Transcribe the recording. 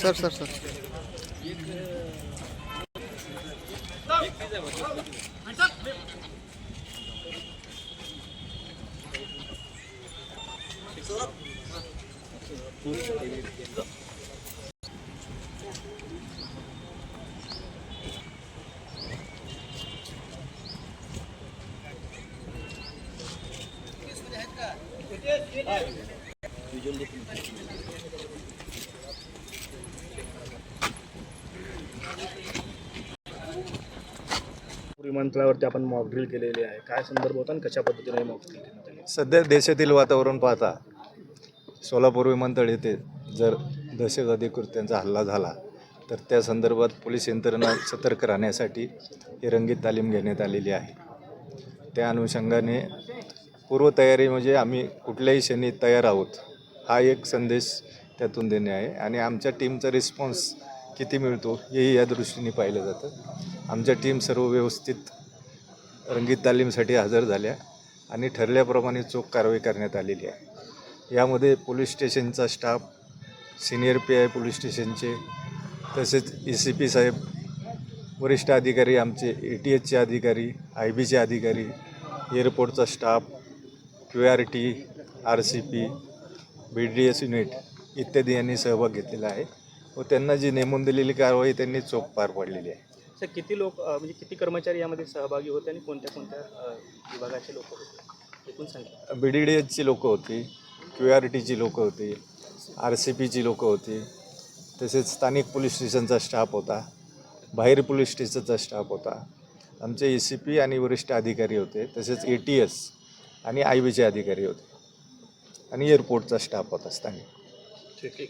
Sir sir sir. विमानतळावरती आपण mock drill केलेली आहे. काय संदर्भ होता आणि कशा पद्धतीने मॉक ड्रिल करण्यात आली सध्या देशातील वातावरण पाहता सोलापूर विमानतळ येथे जर दहशतवादी कृत्यांचा हल्ला झाला तर त्या संदर्भात पोलीस यंत्रणा सतर्क राहण्यासाठी ही रंगीत तालीम घेण्यात आलेली आहे. त्या अनुषंगाने पूर्वतयारी म्हणजे आम्ही कुठल्याही क्षणी तयार आहोत. हा एक संदेश त्यातून देणे आहे. आणि आमच्या टीमचा रिस्पॉन्स किती मिळतो हेही या दृष्टीने पाहिलं जातं. आमच्या टीम सर्व व्यवस्थित रंगीत तालीमसाठी हजर झाल्या आणि ठरल्याप्रमाणे चोख कारवाई करण्यात आलेली आहे. यामध्ये पोलीस स्टेशनचा staff senior P I police स्टेशनचे तसेच ए सी पी साहेब वरिष्ठ अधिकारी आमचे ए टी एचचे अधिकारी आय बीचे अधिकारी एअरपोर्टचा staff Q R T R C P B D S unit इत्यादी यांनी सहभाग घेतलेला आहे व त्यांना जी नेमून दिलेली कारवाई त्यांनी चोख पार पाडलेली आहे. सर किती लोक अ, म्हणजे किती कर्मचारी यामध्ये सहभागी होते आणि कोणत्या कोणत्या अ, विभागाचे लोक होते? एकूण संख्या. बी डी डी एचची लोकं होती क्यू आर टीची लोकं होती आर सी पीची लोकं होती तसेच स्थानिक पोलीस स्टेशनचा स्टाफ होता बाहेर पोलीस स्टेशनचा स्टाफ होता. आमचे ए सी पी आणि वरिष्ठ अधिकारी होते तसेच ए टी एस आणि आय बीचे अधिकारी होते. आणि एअरपोर्टचा स्टाफ होता स्थानिक. ठीक आहे.